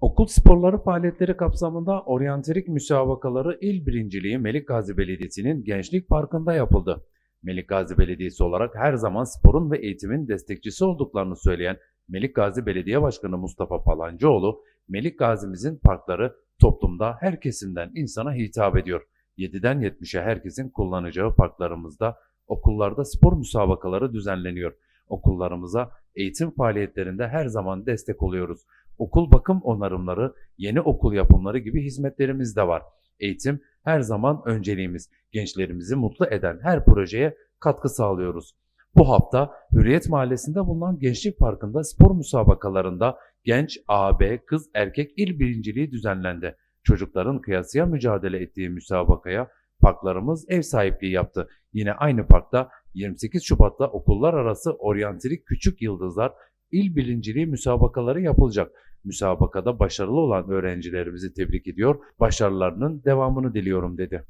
Okul sporları faaliyetleri kapsamında oryantelik müsabakaları il birinciliği Melik Gazi Belediyesi'nin Gençlik Parkı'nda yapıldı. Melik Gazi Belediyesi olarak her zaman sporun ve eğitimin destekçisi olduklarını söyleyen Melik Gazi Belediye Başkanı Mustafa Palancıoğlu, Melik Gazi'mizin parkları toplumda her kesimden insana hitap ediyor. 7'den 70'e herkesin kullanacağı parklarımızda okullarda spor müsabakaları düzenleniyor. Okullarımıza eğitim faaliyetlerinde her zaman destek oluyoruz. Okul bakım onarımları, yeni okul yapımları gibi hizmetlerimiz de var. Eğitim her zaman önceliğimiz. Gençlerimizi mutlu eden her projeye katkı sağlıyoruz. Bu hafta Hürriyet Mahallesi'nde bulunan Gençlik Parkı'nda spor müsabakalarında genç, AB, kız, erkek il birinciliği düzenlendi. Çocukların kıyasıya mücadele ettiği müsabakaya parklarımız ev sahipliği yaptı. Yine aynı parkta 28 Şubat'ta okullar arası oryantilik küçük yıldızlar il birinciliği müsabakaları yapılacak. Müsabakada başarılı olan öğrencilerimizi tebrik ediyor, başarılarının devamını diliyorum dedi.